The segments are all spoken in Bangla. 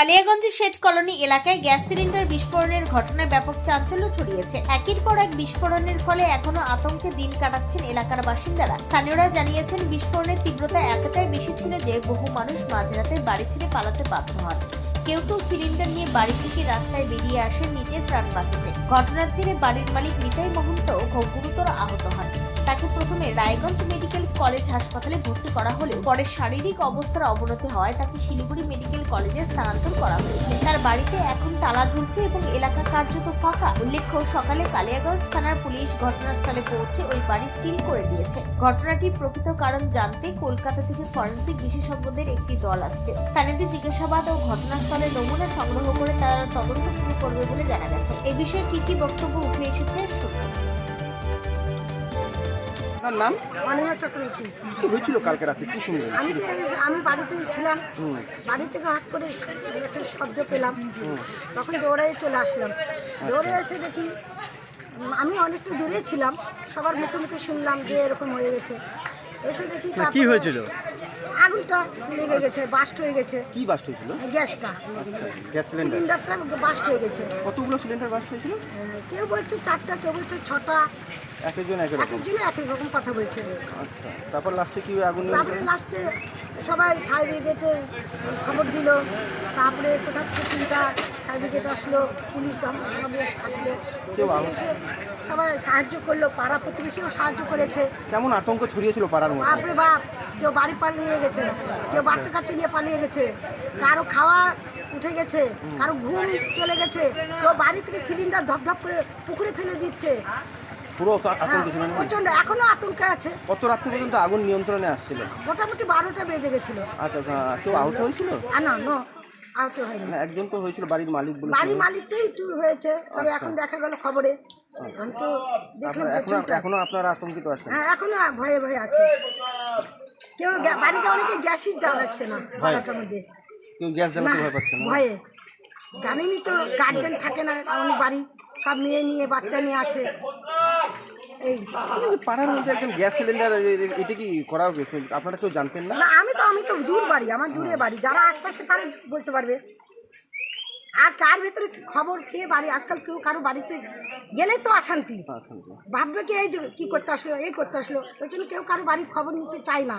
কালিয়াগঞ্জের শেঠ কলোনি এলাকায় গ্যাস সিলিন্ডার বিস্ফোরণের ঘটনায় ব্যাপক চাঞ্চল্য ছড়িয়েছে। একের পর এক বিস্ফোরণের ফলে এখনও আতঙ্কে দিন কাটাচ্ছেন এলাকার বাসিন্দারা। স্থানীয়রা জানিয়েছেন, বিস্ফোরণের তীব্রতা এতটাই বেশি ছিল যে বহু মানুষ মাঝরাতে বাড়ি ছেড়ে পালাতে বাধ্য হন। কেউ কেউ সিলিন্ডার নিয়ে বাড়ি থেকে রাস্তায় বেরিয়ে আসেন নিজের প্রাণ বাঁচাতে। ঘটনার জেরে বাড়ির মালিক নিতাই মহন্ত খুব গুরুতর আহত হন। তাকে প্রথমে রায়গঞ্জ মেডিকেল কলেজ হাসপাতালে ভর্তি করা হলেও পরে শারীরিক অবস্থার অবনতি হওয়ায় তাকে শিলিগুড়ি মেডিকেল কলেজে স্থানান্তর করা হয়েছে। তার বাড়িতে এখন তালা ঝুলছে এবং এলাকা কার্যত ফাঁকা। উল্লেখ্য, সকালে কালিয়াগঞ্জ থানার পুলিশ ঘটনাস্থলে পৌঁছে ওই বাড়ি সিল করে দিয়েছে। ঘটনাটির প্রকৃত কারণ জানতে কলকাতা থেকে ফরেন্সিক বিশেষজ্ঞদের একটি দল আসছে। স্থানীয়দের জিজ্ঞাসাবাদ ও ঘটনাস্থলে নমুনা সংগ্রহ করে তারা তদন্ত শুরু করবে বলে জানা গেছে। এ বিষয়ে কি কি বক্তব্য উঠে এসেছে, শুনুন। আপনার নাম? অনিমা চক্রবর্তী। কি হয়েছিল কালকে রাতে? কি শুনলেন? আমি তো এই- আমি বাড়িতে ছিলাম। বাড়ি থেকে হাত করে একটা শব্দ পেলাম। তখন দৌড়াই চলে আসলাম। দৌড়ে এসে দেখি উম, আমি অনেকটা দূরে ছিলাম। সবার মুখে মুখে শুনলাম যে এরকম হয়ে গেছে। এসে দেখি কি তারপরে হয়েছিল? আগুনটা লেগে গেছে বাস্ট হয়ে গেছে। কি বাস্ট হয়েছিল? গ্যাসটা। আচ্ছা গ্যাস সিলিন্ডার। সিলিন্ডারটা বাস্ট হয়ে গেছে। কতগুলো সিলিন্ডার বাস্ট হয়েছিল? কেউ বলছে চারটা কেউ বলছে ছটা। এক একজন এক এক রকম? একজনে এক এক রকম কথা বলছে। আচ্ছা তারপর লাস্টে কি আগুন তারপরে নিয়ন্ত্রণ লাস্টে সবাই ফায়ার ব্রিগেডের খবর দিল। তারপরে কোথা থেকে তিনটা ফায়ার ব্রিগেড আসলো পুলিশ আসলো। এসে এসে সবাই সাহায্য করল পাড়া প্রতিবেশীও সাহায্য করেছে। কেমন আতঙ্ক ছড়িয়েছিল পাড়ার মধ্যে? বাপরে বাপ কেউ বাড়ি পালিয়ে গেছে কেউ বাচ্চা কাচ্চা নিয়ে পালিয়ে গেছে। কারও খাওয়া উঠে গেছে কারও ঘুম চলে গেছে কেউ বাড়ি থেকে সিলিন্ডার ধপধপ করে পুকুরে ফেলে দিচ্ছে। পুরো তো হ্যাঁ আতঙ্ক ছিল না? প্রচণ্ড এখনও আতঙ্কে আছে। কত রাত্রি পর্যন্ত আগুন নিয়ন্ত্রণে আসছিল? মোটামুটি বারোটা বেজে গেছিল। আচ্ছা আচ্ছা, কেউ আহত হয়েছিল? না নো আহত হয়নি। না একজন তো হয়েছিল বাড়ির মালিক বলে বাড়ি মালিকটাই একটু হয়েছে তবে এখন দেখা গেল খবরে। আমি তো দেখলাম এখনও আপনারা আতঙ্কিত আছেন? হ্যাঁ এখনও ভয়ে ভয়ে আছে। কেউ বাড়িতে অনেকে গ্যাসই জ্বালাচ্ছে না বারোটার মধ্যে। কেউ গ্যাস জ্বালাতে ভয় পাচ্ছে না? ভয়ে। জানেনই তো গার্জেন থাকে না অনেক বাড়ি। সব মেয়ে নিয়ে বাচ্চা নিয়ে আছে। এই পাড়ার মধ্যে একজন গ্যাস সিলিন্ডার এটা কি করা হয়েছে? আপনারা কেউ জানতেন না? না আমি তো আমি তো দূর বাড়ি আমার দূরে বাড়ি। যারা আশপাশে তারা বলতে পারবে। আর কার ভেতরে খবর কে বাড়ি? আজকাল কেউ কারও বাড়িতে গেলেই তো অশান্তি। ভাববে কি এই কি করতে আসলো এই করতে আসলো। ওই জন্য কেউ কারও বাড়ির খবর নিতে চায় না।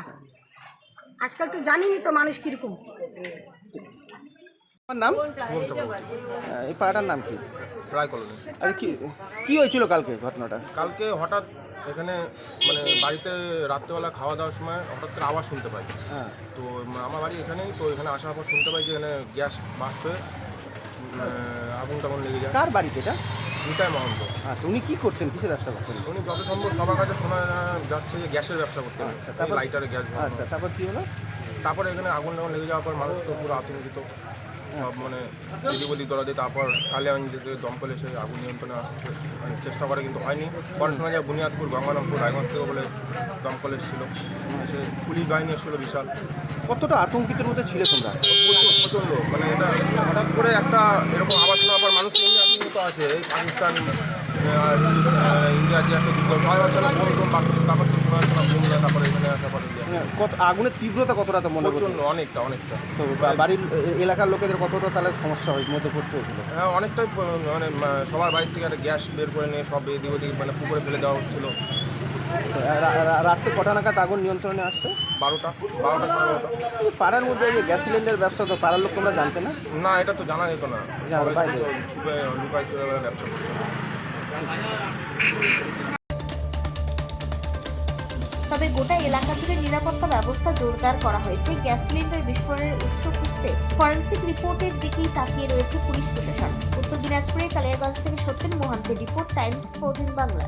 আজকাল তো জানিনি তো মানুষ কীরকম। আমার নাম? আহ, এই পাড়াটার নাম কি? রায় কলোনি আচ্ছা কি কি হয়েছিল কালকে ঘটনাটা? কালকে হঠাৎ এখানে মানে বাড়িতে রাত্রেবেলা খাওয়া দাওয়ার সময় হঠাৎ করে আওয়াজ শুনতে পাই। হ্যাঁ। তো আমার বাড়ি এখানেই তো এখানে আসার পর শুনতে পাই যে এখানে গ্যাস বাস্ট হয়ে আগুন টাগুন লেগে যায়। কার বাড়িতে এটা? নিতাই মহন্ত। আচ্ছা উনি কি করতেন? কিসের ব্যবসা করতেন? উনি যত সম্ভব সবার কাছে শোনা যাচ্ছে যে গ্যাসের ব্যবসা করতে আচ্ছা, তারপর- লাইটারে গ্যাস আচ্ছা তারপর কি হলো? তারপরে এখানে আগুন টাগুন লেগে যাওয়ার পর মানুষ তো পুরো আতঙ্কিত। সব মানে এদিক ওদিক দৌড়াতে তারপর কালিয়াগঞ্জ থেকে দমকল এসে আগুন নিয়ন্ত্রণে আসতে মানে চেষ্টা করে কিন্তু হয়নি। পরে শোনা যায় বুনিয়াদপুর গঙ্গারামপুর রায়গঞ্জ থেকে বলে দমকল এসেছিল। এসে পুলিশ বাহিনী এসেছিল বিশাল। কতটা আতঙ্কিতের মধ্যে ছিল তোমরা? প্রচণ্ড। মানে এটা হঠাৎ করে একটা এরকম আবার শোনার পর মানুষ এমনি আতঙ্কিত আছে। এই পাকিস্তান আর ইন্ডিয়া যে একটা যুদ্ধ সবাই হচ্ছে না বোম টোম বাকি তারপর তো শোনা যাচ্ছে না বোম দেয়, তারপরে এখানে আসার পর ইন্ডিয়া। মানে কত আগুনের তীব্রতা কতটা তো মনে প্রচণ্ড অনেকটা অনেকটা তো বা- বাড়ির এ- এলাকার লোকেদের কতটা তাহলে সমস্যা হয় মধ্যে পড়তে হয়েছিল হ্যাঁ অনেকটাই প- মানে সবার বাড়ি থেকে একটা গ্যাস বের করে নিয়ে সব এদিক ওদিক মানে পুকুরে ফেলে দেওয়া হচ্ছিল তো রা- রা- রাত্রে কটা নাগাদ আগুন নিয়ন্ত্রণে আসছে বারোটা বারোটা সাড়ে বারোটা এই পাড়ার মধ্যে এই যে গ্যাস সিলিন্ডার ব্যবসা তো পাড়ার লোক তোমরা জানতে না না এটা তো জানা যেত না জানা, সবাই বাইরে। তো ছুপে লুকাই চুরে ব্যবসা করতো তবে গোটা এলাকা জুড়ে নিরাপত্তা ব্যবস্থা জোরদার করা হয়েছে। গ্যাস সিলিন্ডার বিস্ফোরণের উৎস খুঁজতে ফরেন্সিক রিপোর্টের দিকেই তাকিয়ে রয়েছে পুলিশ প্রশাসন। উত্তর দিনাজপুরের কালিয়াগঞ্জ থেকে সত্যেন মোহান্তের রিপোর্ট, টাইমস ফোর বাংলা।